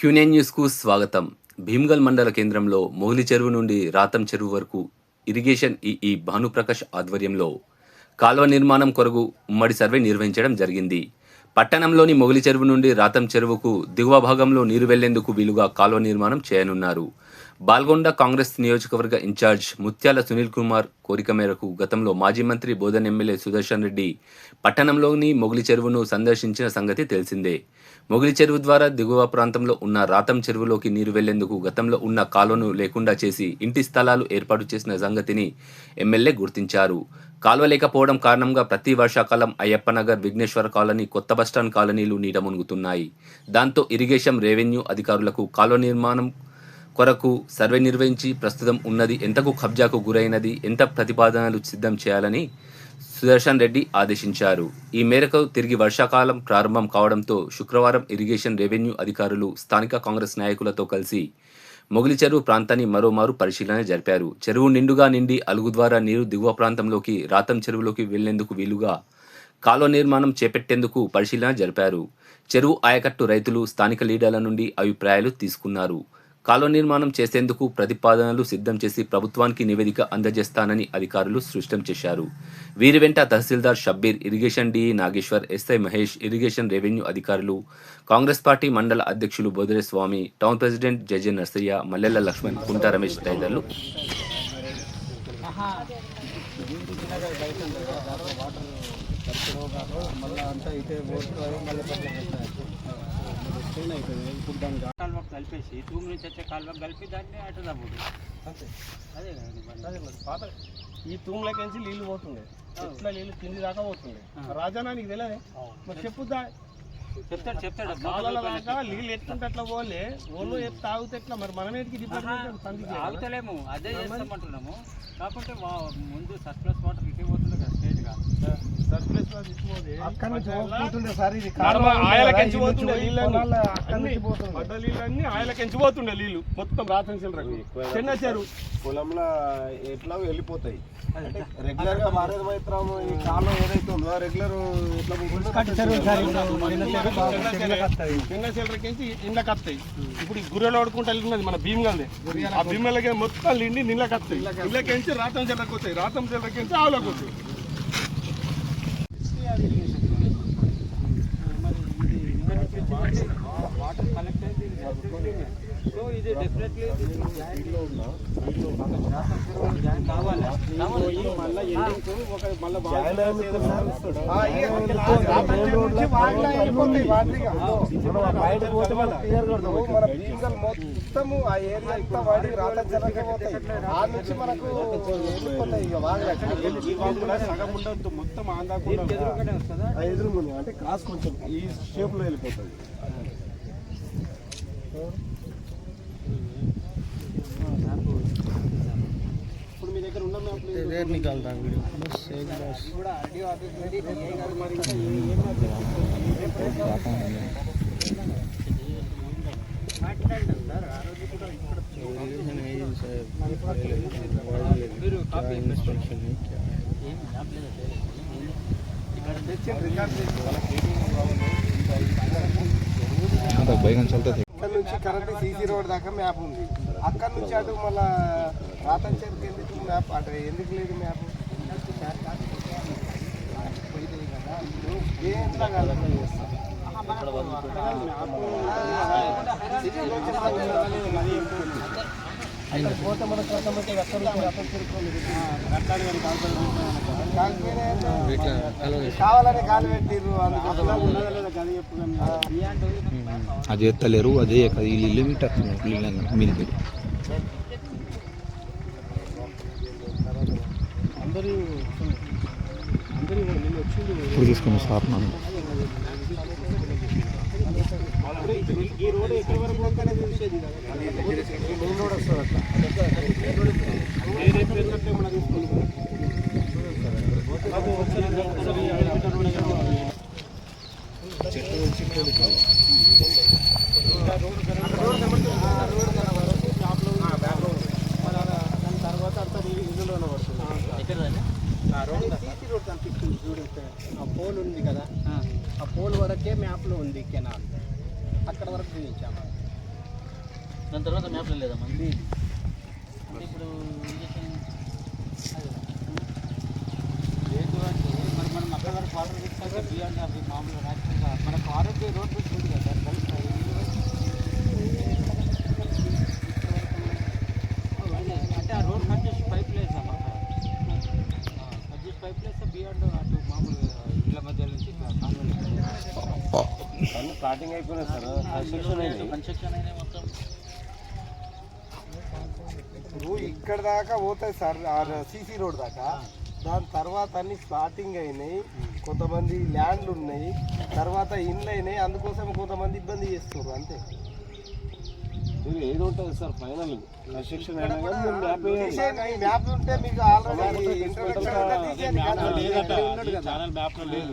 క్యూనే న్యూస్కు స్వాగతం. భీమ్గల్ మండల కేంద్రంలో మొగిలి చెరువు నుండి రాతం చెరువు వరకు ఇరిగేషన్ ఈఈ భానుప్రకాష్ ఆధ్వర్యంలో కాలువ నిర్మాణం కొరకు ఉమ్మడి సర్వే నిర్వహించడం జరిగింది. పట్టణంలోని మొగిలి చెరువు నుండి రాతం చెరువుకు దిగువ భాగంలో నీరు వెళ్ళేందుకు వీలుగా కాల్వ నిర్మాణం చేయనున్నారు. బాల్గొండ కాంగ్రెస్ నియోజకవర్గ ఇన్ఛార్జ్ ముత్యాల సునీల్ కుమార్ కోరిక మేరకు గతంలో మాజీ మంత్రి బోధన్ ఎమ్మెల్యే సుదర్శన్ రెడ్డి పట్టణంలోని మొగిలి చెరువును సందర్శించిన సంగతి తెలిసిందే. మొగిలి చెరువు ద్వారా దిగువ ప్రాంతంలో ఉన్న రాతం చెరువులోకి నీరు వెళ్ళేందుకు గతంలో ఉన్న కాలువను లేకుండా చేసి ఇంటి స్థలాలు ఏర్పాటు చేసిన సంగతిని ఎమ్మెల్యే గుర్తించారు. కాలువ లేకపోవడం కారణంగా ప్రతి వర్షాకాలం అయ్యప్పనగర్ విఘ్నేశ్వర కాలనీ కొత్త బస్టాండ్ కాలనీలు నీట మునుగుతున్నాయి. దాంతో ఇరిగేషన్ రెవెన్యూ అధికారులకు కాలువ నిర్మాణం కొరకు సర్వే నిర్వహించి ప్రస్తుతం ఉన్నది ఎంతకు కబ్జాకు గురైనది ఎంత ప్రతిపాదనలు సిద్ధం చేయాలని సుదర్శన్ రెడ్డి ఆదేశించారు. ఈ మేరకు తిరిగి వర్షాకాలం ప్రారంభం కావడంతో శుక్రవారం ఇరిగేషన్ రెవెన్యూ అధికారులు స్థానిక కాంగ్రెస్ నాయకులతో కలిసి మొగిలి చెరువు ప్రాంతాన్ని మరోమారు పరిశీలన జరిపారు. చెరువు నిండుగా నిండి అలుగు ద్వారా నీరు దిగువ ప్రాంతంలోకి రాతం చెరువులోకి వెళ్ళేందుకు వీలుగా కాలువ నిర్మాణం చేపట్టేందుకు పరిశీలన జరిపారు. చెరువు ఆయకట్టు రైతులు స్థానిక లీడర్ల నుండి అభిప్రాయాలు తీసుకున్నారు. కాలువ నిర్మాణం చేసేందుకు ప్రతిపాదనలు సిద్ధం చేసి ప్రభుత్వానికి నివేదిక అందజేస్తానని అధికారులు స్పష్టం చేశారు. వీరి వెంట tahsildar Shabbir irrigation DE Nageshwar SI Mahesh irrigation revenue అధికారులు కాంగ్రెస్ పార్టీ మండల అధ్యక్షులు Bodhare Swamy town president JJ Narsaiah Mallela Laxman Kunta Ramesh తదితరులు. మళ్ళీ అంతా ఇటే మళ్ళీ కలిపేసి తూము నుంచి వచ్చే కాలువకు కలిపి దాన్ని అటు తప్పుడు అంతే. అదే మరి పాత ఈ తూములకించి నీళ్ళు పోతుండే. ఎట్లా నీళ్ళు? కింది దాకా పోతుండే. రాజానా నీకు తెలియదే మరి చెప్పుద్దా చెప్తాడు చెప్తాడు. కాలాల దాకా నీళ్ళు ఎట్లుంటే అట్లా పోలే. ఓళ్ళు ఎత్తు తాగితే ఎట్లా? మరి మనమేటికి డిపార్ట్మెంట్ ఆగుతలేము. అదే చేస్తామంటున్నాము. వా- ముందు సర్ప్లస్ వాటర్ ఇటే పోతుంది కదా స్ట్రేట్గా సర్ప్లస్లో తీసుకుపోతే అక్కడి నుంచి పోతుండే సార్ ఇది అక్కడి అన్ని నీళ్ళు? మొత్తం రాత్రి చిల్లరకు చిన్న చెరువు. పొలంలో ఎట్లా వెళ్ళిపోతాయి? రెగ్యులర్గా మారేది మైత్రం ఈ కాలం ఏదైతే ఉందో రెగ్యులర్ ఎట్లా చిన్న చిల్లరకించి ఇండ్లకి వస్తాయి ఇప్పుడు ఈ గుర్రెలు ఆడుకుంటూ వెళ్తున్నది మన భీమగల్దే ఆ భీమలకి మొత్తం నిండి నీళ్ళకి వస్తాయి నీళ్ళకించి రాతం చిల్లరకి వస్తాయి రాతం చిల్లరకించి ఆవులకు వస్తాయి వాటర్ కలెక్ట్ అయితే సో ఇది డెఫినెట్లీ జాయిన్ కావాలి. మొత్తము ఆ ఏరియా అంతా వాడి రాత జరగకపోతాయి ఆ నుంచి మనకు మొత్తం వస్తుందా ఎదురు అంటే క్రాస్ కొంచెం ఈ షేప్లో వెళ్ళిపోతుంది ఇప్పుడు మీ దగ్గర ఉన్న మ్యాప్లు కూడా ఆర్డీఓ ఆఫీస్ నుండి DI గారు మరి మాట్లాడండి సార్ ఆ రోజు కూడా మీరు నుంచి కరెక్ట్ సీసీ రోడ్ దాకా మ్యాప్ ఉంది అక్కడ నుంచి అటు మళ్ళా రాతం చెరుకు ఎందుకు మ్యాప్ అటు ఎందుకు లేదు మ్యాప్ చేస్తాం మనకు అక్కడ కావాలని కాలు పెట్టిర్రు అందుకోసం అది ఎత్తలేరు అదే వీళ్ళు ఇల్లు మీటర్ మీది అందరూ ఇప్పుడు తీసుకుని సార్ మనం ఈ రోడ్ ఎక్కడి వరకు ఉందనే తెలిసేది మెయిన్ రోడ్ వస్తుంది అట్లా వేరే పేరుకంటే మనం తీసుకోవాలి బాబు ఒకసారి ఒకసారి ఐదు దాని తర్వాత అంతా పడుతుంది. కనిపిస్తుంది. ఆ పోల్ ఉంది కదా. ఆ. పోల్ వరకే మ్యాప్లో ఉంది కెనాల్. అక్కడ వరకు చూపించాము దాని తర్వాత మ్యాప్లో లేదా మళ్ళీ అంటే ఇప్పుడు ఇంజక్షన్ లేదు అంటే మరి మనం అక్కడ వరకు ఆర్డర్ తీసుకుంటే బియాండ్ అవి మామూలుగా యాక్చువల్గా మనకు ఆరోగ్య రోడ్ ఉంది కదా అంటే ఆ రోడ్ కట్ చేసి పైప్ వేసాం అక్కడ కట్ చేసి పైప్ బియాండ్ అటు మామూలుగా ఇళ్ళ మధ్య నుంచి స్టార్టింగ్ అయిపోయినాయి సార్. కన్స్ట్రక్షన్ అయినాయి మొత్తం. ఇప్పుడు ఇక్కడ దాకా పోతాయి సార్ సీసీ రోడ్ దాకా. దాని తర్వాత అన్ని స్టార్టింగ్ అయినాయి. కొంతమంది ల్యాండ్లు ఉన్నాయి. తర్వాత ఇండ్లు అయినాయి. అందుకోసం కొంతమంది ఇబ్బంది చేస్తున్నారు అంతే. ఏది ఉంటుంది సార్ ఫైనల్. కన్స్ట్రక్షన్ మ్యాప్ ఉంటే మీకు ఆల్రెడీ. ఛానల్ మ్యాప్ లేదు